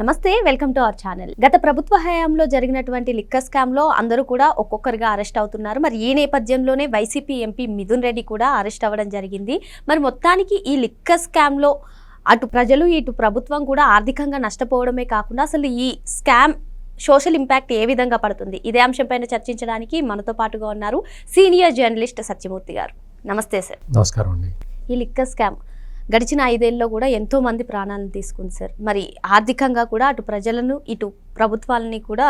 నమస్తే welcome to our channel. గత ప్రభుత్వ హయాంలో జరిగినటువంటి లిక్కర్ స్కామ్లో అందరూ కూడా ఒక్కొక్కరుగా అరెస్ట్ అవుతున్నారు. మరి ఈ నేపథ్యంలోనే వైసీపీ ఎంపీ మిథున్ రెడ్డి కూడా అరెస్ట్ అవ్వడం జరిగింది. మరి మొత్తానికి ఈ లిక్కర్ స్కామ్లో అటు ప్రజలు ఇటు ప్రభుత్వం కూడా ఆర్థికంగా నష్టపోవడమే కాకుండా అసలు ఈ స్కామ్ సోషల్ ఇంపాక్ట్ ఏ విధంగా పడుతుంది? ఇదే అంశంపైన చర్చించడానికి మనతో పాటుగా ఉన్నారు సీనియర్ జర్నలిస్ట్ సత్యమూర్తి గారు. నమస్తే సార్. నమస్కారం అండి. ఈ లిక్కర్ స్కామ్ గడిచిన ఐదేళ్ళలో కూడా ఎంతో మంది ప్రాణాలను తీసుకుంది సార్. మరి ఆర్థికంగా కూడా అటు ప్రజలను ఇటు ప్రభుత్వాలని కూడా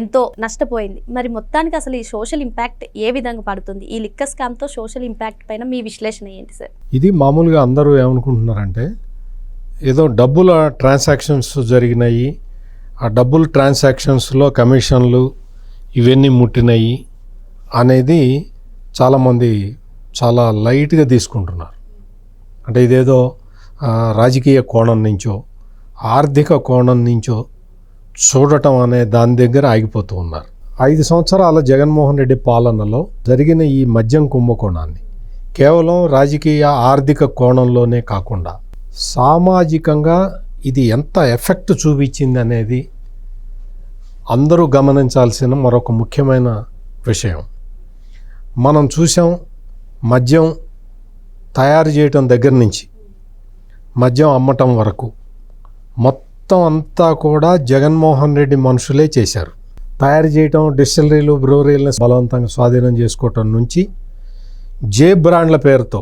ఎంతో నష్టపోయింది. మరి మొత్తానికి అసలు ఈ సోషల్ ఇంపాక్ట్ ఏ విధంగా పడుతుంది? ఈ లిక్కర్ స్కామ్తో సోషల్ ఇంపాక్ట్ పైన మీ విశ్లేషణ ఏంటి సార్? ఇది మామూలుగా అందరూ ఏమనుకుంటున్నారంటే ఏదో డబ్బుల ట్రాన్సాక్షన్స్ జరిగినాయి. ఆ డబ్బుల ట్రాన్సాక్షన్స్లో కమిషన్లు ఇవన్నీ ముట్టినాయి అనేది చాలామంది చాలా లైట్గా తీసుకుంటున్నారు. అంటే ఇదేదో రాజకీయ కోణం నుంచో ఆర్థిక కోణం నుంచో చూడటం అనే దాని దగ్గర ఆగిపోతూ ఉన్నారు. ఐదు సంవత్సరాల జగన్మోహన్ రెడ్డి పాలనలో జరిగిన ఈ మద్యం కుంభకోణాన్ని కేవలం రాజకీయ ఆర్థిక కోణంలోనే కాకుండా సామాజికంగా ఇది ఎంత ఎఫెక్ట్ చూపించింది అనేది అందరూ గమనించాల్సిన మరొక ముఖ్యమైన విషయం. మనం చూసాం మద్యం తయారు చేయటం దగ్గర నుంచి మద్యం అమ్మటం వరకు మొత్తం అంతా కూడా జగన్మోహన్ రెడ్డి మనుషులే చేశారు. తయారు చేయటం డిస్టిలరీలు బ్రూవరీలను బలవంతంగా స్వాధీనం చేసుకోవటం నుంచి జే బ్రాండ్ల పేరుతో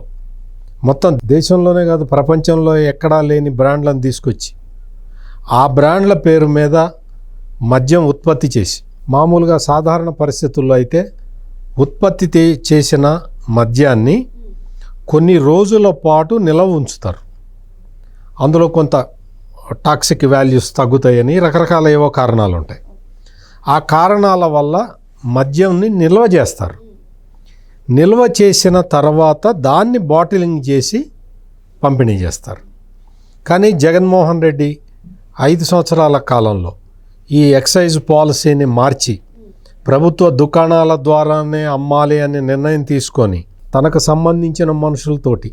మొత్తం దేశంలోనే కాదు ప్రపంచంలో ఎక్కడా లేని బ్రాండ్లను తీసుకొచ్చి ఆ బ్రాండ్ల పేరు మీద మద్యం ఉత్పత్తి చేసి మామూలుగా సాధారణ పరిస్థితుల్లో అయితే ఉత్పత్తి చేసిన మద్యాన్ని కొన్ని రోజుల పాటు నిలవ ఉంచుతారు. అందులో కొంత టాక్సిక్ వాల్యూస్ తగ్గుతాయని రకరకాల ఏవో కారణాలు ఉంటాయి ఆ కారణాల వల్ల మద్యంని నిల్వ చేస్తారు. నిల్వ చేసిన తర్వాత దాన్ని బాటిలింగ్ చేసి పంపిణీ చేస్తారు. కానీ జగన్మోహన్ రెడ్డి ఐదు సంవత్సరాల కాలంలో ఈ ఎక్సైజ్ పాలసీని మార్చి ప్రభుత్వ దుకాణాల ద్వారానే అమ్మాలి అనే నిర్ణయం తీసుకొని తనకు సంబంధించిన మనుషులతోటి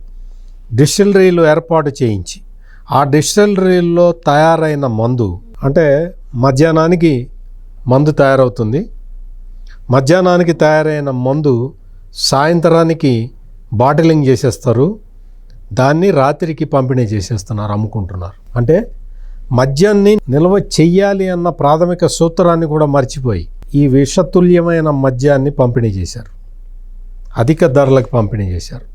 డిస్టిలరీలు ఏర్పాటు చేయించి ఆ డిస్టిలరీల్లో తయారైన మందు అంటే మధ్యాహ్నానికి మందు తయారవుతుంది. మధ్యాహ్నానికి తయారైన మందు సాయంత్రానికి బాటిలింగ్ చేసేస్తారు. దాన్ని రాత్రికి పంపిణీ చేసేస్తున్నారు అమ్ముకుంటున్నారు. అంటే మద్యాన్ని నిల్వ చెయ్యాలి అన్న ప్రాథమిక సూత్రాన్ని కూడా మర్చిపోయి ఈ విషతుల్యమైన మద్యాన్ని పంపిణీ చేశారు. అధిక ధరలకు పంపిణీ చేశారు.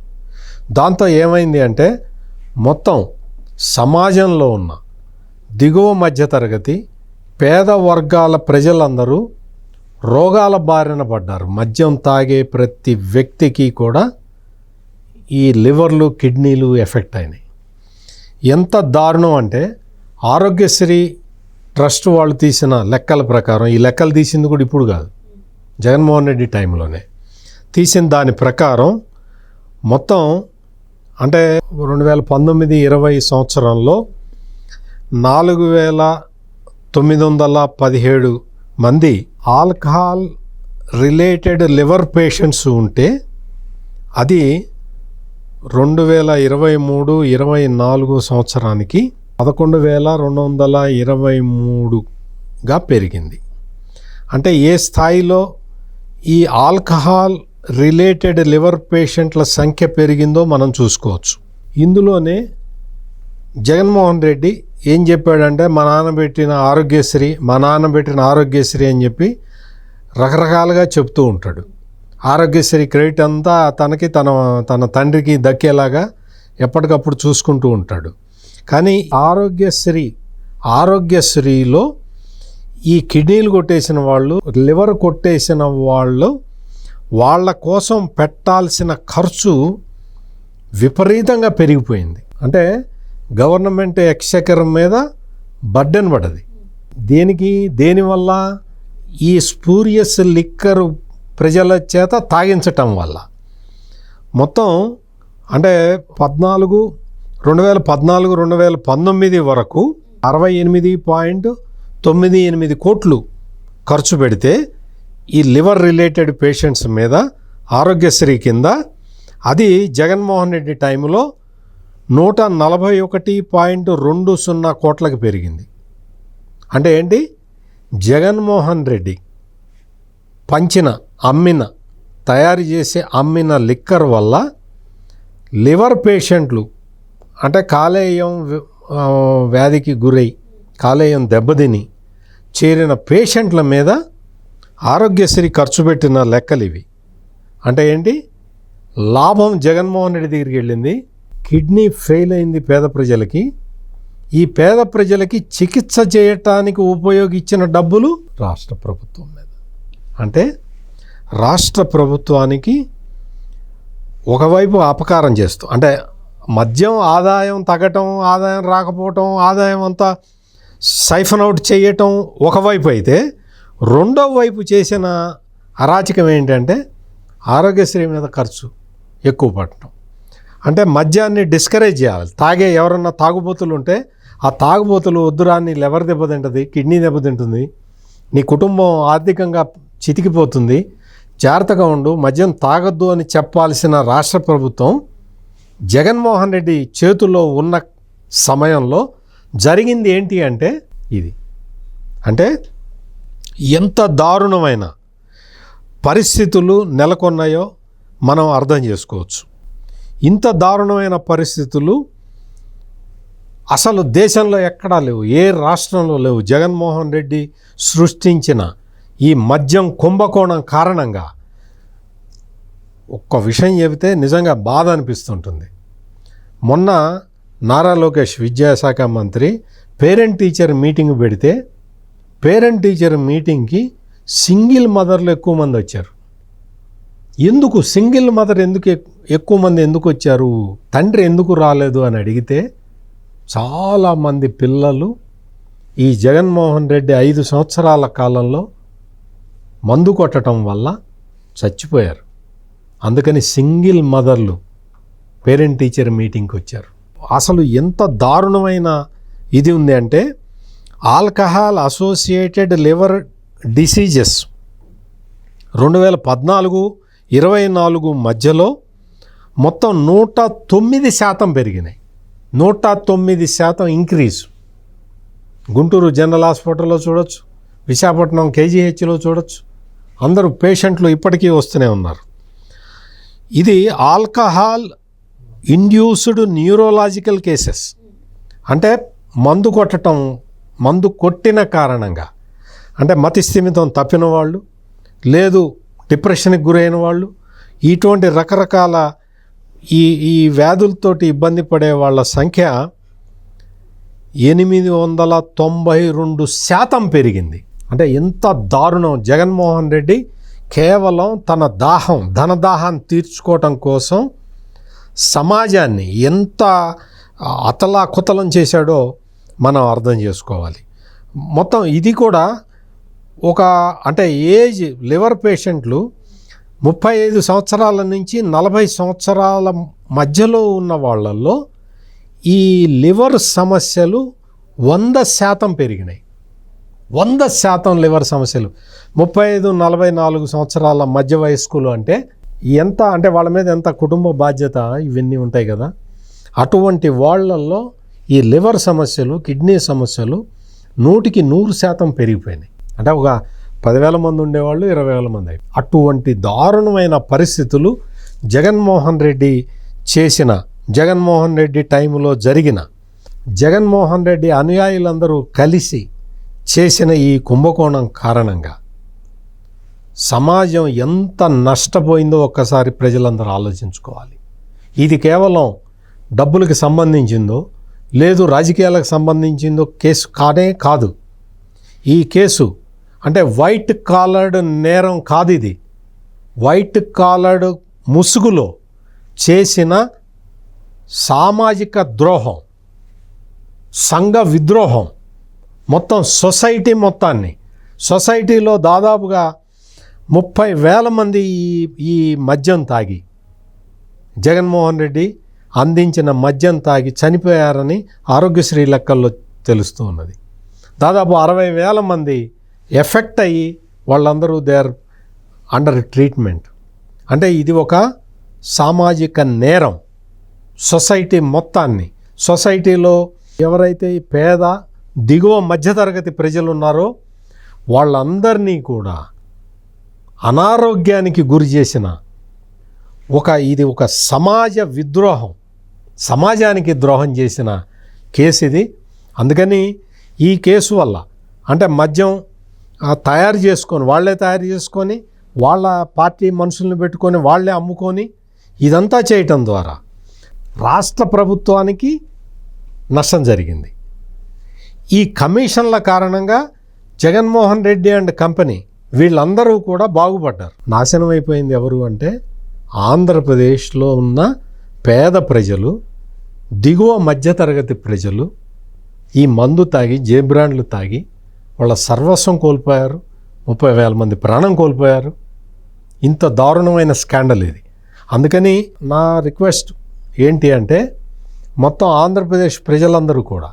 దాంతో ఏమైంది అంటే మొత్తం సమాజంలో ఉన్న దిగువ మధ్యతరగతి పేద వర్గాల ప్రజలందరూ రోగాల బారిన పడ్డారు. మద్యం తాగే ప్రతి వ్యక్తికి కూడా ఈ లివర్లు కిడ్నీలు ఎఫెక్ట్ అయినాయి. ఎంత దారుణం అంటే ఆరోగ్యశ్రీ ట్రస్ట్ వాళ్ళు తీసిన లెక్కల ప్రకారం ఈ లెక్కలు తీసింది కూడా ఇప్పుడు కాదు. జగన్మోహన్ రెడ్డి టైంలోనే. తీసిన దాని ప్రకారం మొత్తం అంటే రెండు వేల పంతొమ్మిది ఇరవై సంవత్సరంలో నాలుగు వేల తొమ్మిది వందల పదిహేడు మంది ఆల్కహాల్ రిలేటెడ్ లివర్ పేషెంట్స్ ఉంటే అది రెండు వేల ఇరవై మూడు ఇరవై నాలుగు సంవత్సరానికి పదకొండు వేల రెండు వందల ఇరవై మూడుగా పెరిగింది. అంటే ఏ స్థాయిలో ఈ ఆల్కహాల్ రిలేటెడ్ లివర్ పేషెంట్ల సంఖ్య పెరిగిందో మనం చూసుకోవచ్చు. ఇందులోనే జగన్మోహన్ రెడ్డి ఏం చెప్పాడంటే మా నాన్న పెట్టిన ఆరోగ్యశ్రీ మా నాన్న పెట్టిన ఆరోగ్యశ్రీ అని చెప్పి రకరకాలుగా చెప్తూ ఉంటాడు. ఆరోగ్యశ్రీ క్రెడిట్ అంతా తనకి తన తన తండ్రికి దక్కేలాగా ఎప్పటికప్పుడు చూసుకుంటూ ఉంటాడు. కానీ ఆరోగ్యశ్రీ ఆరోగ్యశ్రీలో ఈ కిడ్నీలు కొట్టేసిన వాళ్ళు లివర్ కొట్టేసిన వాళ్ళు వాళ్ళ కోసం పెట్టాల్సిన ఖర్చు విపరీతంగా పెరిగిపోయింది. అంటే గవర్నమెంట్ ఎక్స్చెకర్ మీద బర్డెన్ పడది దేనికి? దేనివల్ల ఈ స్పూరియస్ లిక్కర్ ప్రజల చేత తాగించటం వల్ల. మొత్తం అంటే పద్నాలుగు రెండు వేల పద్నాలుగు రెండు వేల పంతొమ్మిది వరకు అరవై ఎనిమిది పాయింట్ తొమ్మిది ఎనిమిది కోట్లు ఖర్చు పెడితే ఈ లివర్ రిలేటెడ్ పేషెంట్స్ మీద ఆరోగ్యశ్రీ కింద అది జగన్మోహన్ రెడ్డి టైంలో నూట నలభై ఒకటి పాయింట్ రెండు సున్నా కోట్లకు పెరిగింది. అంటే ఏంటి? జగన్మోహన్ రెడ్డి పంచిన అమ్మిన తయారు చేసి అమ్మిన లిక్కర్ వల్ల లివర్ పేషెంట్లు అంటే కాలేయం వ్యాధికి గురై కాలేయం దెబ్బతిని చేరిన పేషెంట్ల మీద ఆరోగ్యశ్రీ ఖర్చు పెట్టిన లెక్కలు ఇవి అంటే ఏంటి? లాభం జగన్మోహన్ రెడ్డి దగ్గరికి వెళ్ళింది. కిడ్నీ ఫెయిల్ అయింది పేద ప్రజలకి. ఈ పేద ప్రజలకి చికిత్స చేయటానికి ఉపయోగించిన డబ్బులు రాష్ట్ర ప్రభుత్వం మీద. అంటే రాష్ట్ర ప్రభుత్వానికి ఒకవైపు అపకారం చేస్తూ అంటే మద్యం ఆదాయం తగ్గటం ఆదాయం రాకపోవటం ఆదాయం అంతా సైఫన్ అవుట్ చేయటం ఒకవైపు అయితే రెండో వైపు చేసిన అరాచకం ఏంటంటే ఆరోగ్యశ్రీ మీద ఖర్చు ఎక్కువ పడటం. అంటే మద్యాన్ని డిస్కరేజ్ చేయాలి. తాగే ఎవరన్నా తాగుబోతులు ఉంటే ఆ తాగుబోతులు వద్దురా నీ లెవర్ దెబ్బతింటుంది కిడ్నీ దెబ్బతింటుంది నీ కుటుంబం ఆర్థికంగా చితికిపోతుంది జాగ్రత్తగా ఉండు మద్యం తాగొద్దు అని చెప్పాల్సిన రాష్ట్ర ప్రభుత్వం జగన్మోహన్ రెడ్డి చేతుల్లో ఉన్న సమయంలో జరిగింది ఏంటి అంటే ఇది. అంటే ఎంత దారుణమైన పరిస్థితులు నెలకొన్నాయో మనం అర్థం చేసుకోవచ్చు. ఇంత దారుణమైన పరిస్థితులు అసలు దేశంలో ఎక్కడా లేవు. ఏ రాష్ట్రంలో లేవు. జగన్మోహన్ రెడ్డి సృష్టించిన ఈ మద్యం కుంభకోణం కారణంగా ఒక్క విషయం చెబితే నిజంగా బాధ అనిపిస్తుంటుంది. మొన్న నారా లోకేష్ విద్యాశాఖ మంత్రి పేరెంట్ టీచర్ మీటింగ్ పెడితే పేరెంట్ టీచర్ మీటింగ్కి సింగిల్ మదర్లు ఎక్కువ మంది వచ్చారు. ఎందుకు సింగిల్ మదర్ ఎందుకు ఎక్కువ మంది ఎందుకు వచ్చారు? తండ్రి ఎందుకు రాలేదు అని అడిగితే చాలామంది పిల్లలు ఈ జగన్మోహన్ రెడ్డి ఐదు సంవత్సరాల కాలంలో మందు కొట్టడం వల్ల చచ్చిపోయారు. అందుకని సింగిల్ మదర్లు పేరెంట్ టీచర్ మీటింగ్కి వచ్చారు. అసలు ఎంత దారుణమైన ఇది ఉంది అంటే ఆల్కహాల్ అసోసియేటెడ్ లివర్ డిసీజెస్ రెండు వేల పద్నాలుగు ఇరవై నాలుగు మధ్యలో మొత్తం నూట తొమ్మిది శాతం పెరిగినాయి. నూట తొమ్మిది శాతం ఇంక్రీజ్. గుంటూరు జనరల్ హాస్పిటల్లో చూడొచ్చు విశాఖపట్నం కేజీహెచ్లో చూడొచ్చు. అందరూ పేషెంట్లు ఇప్పటికీ వస్తూనే ఉన్నారు. ఇది ఆల్కహాల్ ఇండ్యూస్డ్ న్యూరోలాజికల్ కేసెస్. అంటే మందు కొట్టడం మందు కొట్టిన కారణంగా. అంటే మతి స్థిమితం తప్పిన వాళ్ళు లేదు డిప్రెషన్కి గురైన వాళ్ళు ఇటువంటి రకరకాల ఈ ఈ వ్యాధులతోటి ఇబ్బంది పడే వాళ్ళ సంఖ్య ఎనిమిది వందల తొంభై రెండు శాతం పెరిగింది. అంటే ఎంత దారుణం. జగన్మోహన్ రెడ్డి కేవలం తన దాహం ధనదాహాన్ని తీర్చుకోవటం కోసం సమాజాన్ని ఎంత అతలాకుతలం చేశాడో మనం అర్థం చేసుకోవాలి. మొత్తం ఇది కూడా ఒక అంటే ఏజ్ లివర్ పేషెంట్లు ముప్పై ఐదు సంవత్సరాల నుంచి నలభై సంవత్సరాల మధ్యలో ఉన్న వాళ్ళల్లో ఈ లివర్ సమస్యలు వంద శాతం పెరిగినాయి. వంద శాతం లివర్ సమస్యలు. ముప్పై ఐదు నలభై నాలుగు సంవత్సరాల మధ్య వయస్కులు అంటే ఎంత అంటే వాళ్ళ మీద ఎంత కుటుంబ బాధ్యత ఇవన్నీ ఉంటాయి కదా. అటువంటి వాళ్ళల్లో ఈ లివర్ సమస్యలు కిడ్నీ సమస్యలు నూటికి నూరు శాతం పెరిగిపోయినాయి అంటే ఒక పదివేల మంది ఉండేవాళ్ళు ఇరవై వేల మంది అయ్యారు. అటువంటి దారుణమైన పరిస్థితులు జగన్మోహన్ రెడ్డి చేసిన జగన్మోహన్ రెడ్డి టైంలో జరిగిన జగన్మోహన్ రెడ్డి అనుయాయులందరూ కలిసి చేసిన ఈ కుంభకోణం కారణంగా సమాజం ఎంత నష్టపోయిందో ఒక్కసారి ప్రజలందరూ ఆలోచించుకోవాలి ఇది కేవలం డబ్బులకు సంబంధించిందో లేదు రాజకీయాలకు సంబంధించిందో కేసు కానే కాదు. ఈ కేసు అంటే వైట్ కాలర్డ్ నేరం కాదు ఇది. వైట్ కాలర్డ్ ముసుగులో చేసిన సామాజిక ద్రోహం సంఘ విద్రోహం మొత్తం సొసైటీ మొత్తాన్ని. సొసైటీలో దాదాపుగా ముప్పై వేల మంది ఈ ఈ మద్యం తాగి. జగన్మోహన్ రెడ్డి అందించిన మద్యం తాగి చనిపోయారని ఆరోగ్యశ్రీ లెక్కల్లో తెలుస్తూ ఉన్నది. దాదాపు అరవై వేల మంది ఎఫెక్ట్ అయ్యి వాళ్ళందరూ దే ఆర్ అండర్ ట్రీట్మెంట్. అంటే ఇది ఒక సామాజిక నేరం. సొసైటీ మొత్తాన్ని. సొసైటీలో ఎవరైతే పేద దిగువ మధ్యతరగతి ప్రజలు ఉన్నారో వాళ్ళందరినీ కూడా అనారోగ్యానికి గురి చేసిన ఒక ఇది ఒక సమాజ విద్రోహం. సమాజానికి ద్రోహం చేసిన కేసు ఇది. అందుకని ఈ కేసు వల్ల అంటే మద్యం తయారు చేసుకొని వాళ్ళే తయారు చేసుకొని వాళ్ళ పార్టీ మనుషుల్ని పెట్టుకొని వాళ్ళే అమ్ముకొని ఇదంతా చేయటం ద్వారా రాష్ట్ర ప్రభుత్వానికి నష్టం జరిగింది. ఈ కమిషన్ల కారణంగా జగన్మోహన్ రెడ్డి అండ్ కంపెనీ వీళ్ళందరూ కూడా బాగుపడ్డారు. నాశనం అయిపోయింది ఎవరు అంటే ఆంధ్రప్రదేశ్లో ఉన్న పేద ప్రజలు దిగువ మధ్యతరగతి ప్రజలు ఈ మందు తాగి జే బ్రాండ్లు తాగి వాళ్ళ సర్వస్వం కోల్పోయారు. ముప్పై వేల మంది ప్రాణం కోల్పోయారు. ఇంత దారుణమైన స్కాండల్ ఇది. అందుకని నా రిక్వెస్ట్ ఏంటి అంటే మొత్తం ఆంధ్రప్రదేశ్ ప్రజలందరూ కూడా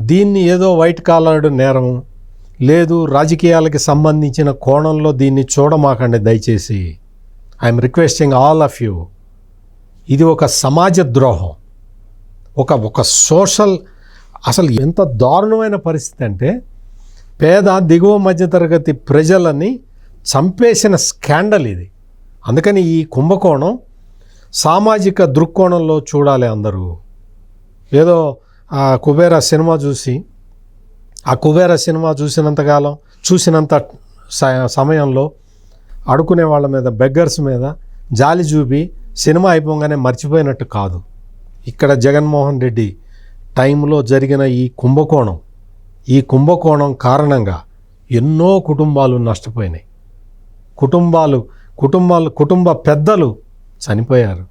దీన్ని ఏదో వైట్ కాలర్డ్ నేరం లేదు రాజకీయాలకి సంబంధించిన కోణంలో దీన్ని చూడమాకండి దయచేసి. I'm requesting all of you ఇది ఒక సమాజ ద్రోహం. ఒక ఒక సోషల్ అసలు ఎంత దారుణమైన పరిస్థితి అంటే పేద దిగువ మధ్యతరగతి ప్రజలని చంపేసిన స్కాండల్ ఇది. అందుకని ఈ కుంభకోణం సామాజిక దృక్కోణంలో చూడాలి అందరూ. ఏదో ఆ కుబేర సినిమా చూసి ఆ కుబేర సినిమా చూసినంతకాలం చూసినంత స- సమయంలో అడుకునే వాళ్ళ మీద బెగ్గర్స్ మీద జాలి చూపి సినిమా అయిపోగానే మర్చిపోయినట్టు కాదు. ఇక్కడ జగన్మోహన్ రెడ్డి టైంలో జరిగిన ఈ కుంభకోణం ఈ కుంభకోణం కారణంగా ఎన్నో కుటుంబాలు నష్టపోయినాయి. కుటుంబాలు కుటుంబాలు కుటుంబ పెద్దలు చనిపోయారు.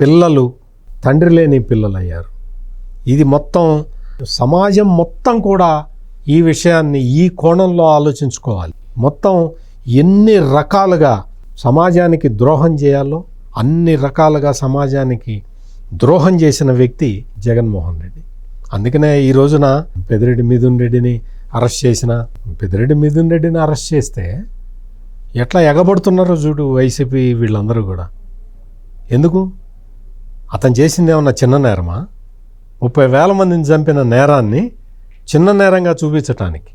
పిల్లలు తండ్రి లేని పిల్లలు అయ్యారు ఇది మొత్తం సమాజం మొత్తం కూడా ఈ విషయాన్ని ఈ కోణంలో ఆలోచించుకోవాలి. మొత్తం ఎన్ని రకాలుగా సమాజానికి ద్రోహం చేయాలో అన్ని రకాలుగా సమాజానికి ద్రోహం చేసిన వ్యక్తి జగన్మోహన్ రెడ్డి. అందుకనే ఈ రోజున పెదిరెడ్డి మిథున్ రెడ్డిని అరెస్ట్ చేసిన పెదిరెడ్డి మిథున్ రెడ్డిని అరెస్ట్ చేస్తే ఎట్లా ఎగబడుతున్నారో చూడు వైసీపీ వీళ్ళందరూ కూడా. ఎందుకు? అతను చేసింది ఏమన్నా చిన్న నేరమా? ముప్పై వేల మందిని చంపిన నేరాన్ని చిన్న నేరంగా చూపించటానికి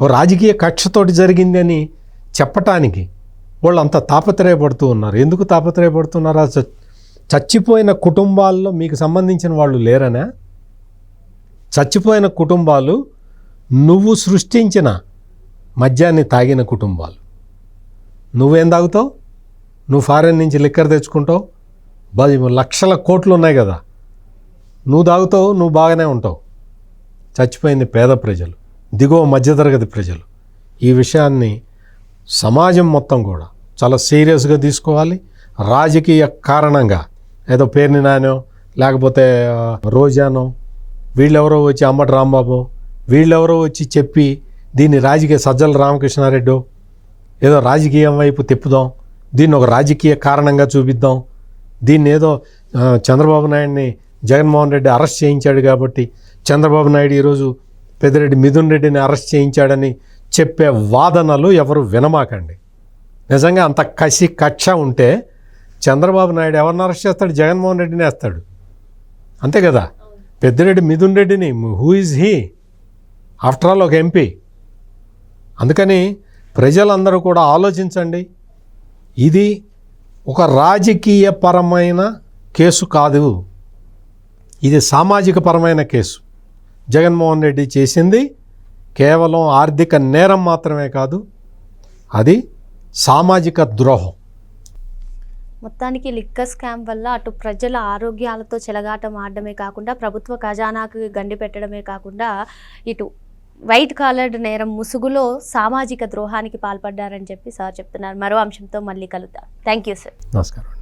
ఓ రాజకీయ కక్షతోటి జరిగిందని చెప్పటానికి వాళ్ళు అంత తాపత్రయపడుతూ ఉన్నారు. ఎందుకు తాపత్రయపడుతున్నారు? చ- చచ్చిపోయిన కుటుంబాల్లో మీకు సంబంధించిన వాళ్ళు లేరనా? చచ్చిపోయిన కుటుంబాలు నువ్వు సృష్టించిన మద్యాన్ని తాగిన కుటుంబాలు. నువ్వేం తాగుతావు? నువ్వు ఫారెన్ నుంచి లిక్కర్ తెచ్చుకుంటావు? బది లక్షల కోట్లు ఉన్నాయి కదా. నువ్వు తాగుతావు నువ్వు బాగానే ఉంటావు. చచ్చిపోయింది పేద ప్రజలు. దిగువ మధ్యతరగతి ప్రజలు. ఈ విషయాన్ని సమాజం మొత్తం కూడా చాలా సీరియస్గా తీసుకోవాలి. రాజకీయ కారణంగా. ఏదో పేరుని నానో లేకపోతే రోజానో. వీళ్ళెవరో వచ్చి అమ్మటి రాంబాబు వీళ్ళెవరో వచ్చి చెప్పి దీన్ని రాజకీయ సజ్జల రామకృష్ణారెడ్డి ఏదో రాజకీయం వైపు తిప్పుదాం. దీన్ని ఒక రాజకీయ కారణంగా చూపిద్దాం. దీన్ని ఏదో చంద్రబాబు నాయుడిని జగన్మోహన్ రెడ్డి అరెస్ట్ చేయించాడు కాబట్టి చంద్రబాబు నాయుడు ఈరోజు పెద్దిరెడ్డి మిథున్ రెడ్డిని అరెస్ట్ చేయించాడని చెప్పే వాదనలు ఎవరు వినమాకండి. నిజంగా అంత కసి కక్ష ఉంటే చంద్రబాబు నాయుడు ఎవరిని అరెస్ట్ చేస్తాడు? జగన్మోహన్ రెడ్డిని వేస్తాడు. అంతే కదా? పెద్దిరెడ్డి మిథున్ రెడ్డిని who is he? After all ఒక ఎంపీ. అందుకని ప్రజలందరూ కూడా ఆలోచించండి. ఇది ఒక రాజకీయపరమైన కేసు కాదు. ఇది సామాజిక పరమైన కేసు. జగన్మోహన్ రెడ్డి చేసింది కేవలం ఆర్థిక నేరం మాత్రమే కాదు అది సామాజిక ద్రోహం. మొత్తానికి లిక్కర్ స్కామ్ వల్ల అటు ప్రజల ఆరోగ్యాలతో చెలగాటం ఆడడమే కాకుండా ప్రభుత్వ ఖజానాకు గండి పెట్టడమే కాకుండా ఇటు వైట్ కాలర్డ్ నేరం ముసుగులో సామాజిక ద్రోహానికి పాల్పడ్డారని చెప్పి సార్ చెప్తున్నారు. మరో అంశంతో మళ్ళీ కలుద్దాం. Thank you sir. నమస్కారం